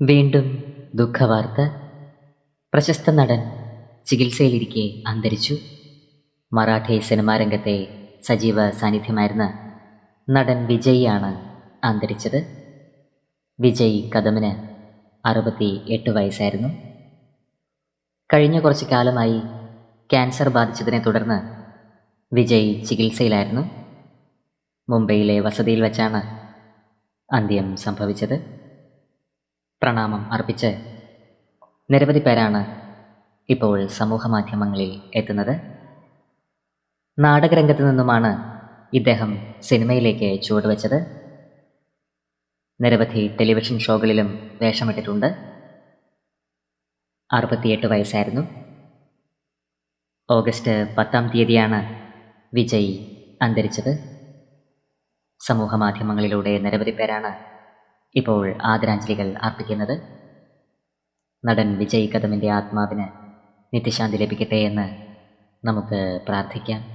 വീണ്ടും ദുഃഖവാർത്ത. പ്രശസ്ത നടൻ ചികിത്സയിലിരിക്കെ അന്തരിച്ചു. മറാഠി സിനിമാ രംഗത്തെ സജീവ സാന്നിധ്യമായിരുന്ന നടൻ വിജയിയാണ് അന്തരിച്ചത്. വിജയ് കദമിന് അറുപത്തി എട്ട് വയസ്സായിരുന്നു. കഴിഞ്ഞ കുറച്ച് കാലമായി ക്യാൻസർ ബാധിച്ചതിനെ തുടർന്ന് വിജയ് ചികിത്സയിലായിരുന്നു. മുംബൈയിലെ വസതിയിൽ വച്ചാണ് അന്ത്യം സംഭവിച്ചത്. പ്രണാമം അർപ്പിച്ച് നിരവധി പേരാണ് ഇപ്പോൾ സമൂഹ മാധ്യമങ്ങളിൽ എത്തുന്നത്. നാടകരംഗത്ത് നിന്നുമാണ് ഇദ്ദേഹം സിനിമയിലേക്ക് ചുവടുവെച്ചത്. നിരവധി ടെലിവിഷൻ ഷോകളിലും വേഷമിട്ടിട്ടുണ്ട്. അറുപത്തിയെട്ട് വയസ്സായിരുന്നു. ഓഗസ്റ്റ് പത്താം തീയതിയാണ് വിജയ് അന്തരിച്ചത്. സമൂഹ മാധ്യമങ്ങളിലൂടെ നിരവധി പേരാണ് ഇപ്പോൾ ആദരാഞ്ജലികൾ അർപ്പിക്കുന്നത് നടൻ വിജയ് കദമിന്റെ ആത്മാവിന് നിത്യശാന്തി ലഭിക്കട്ടെ എന്ന് നമുക്ക് പ്രാർത്ഥിക്കാം.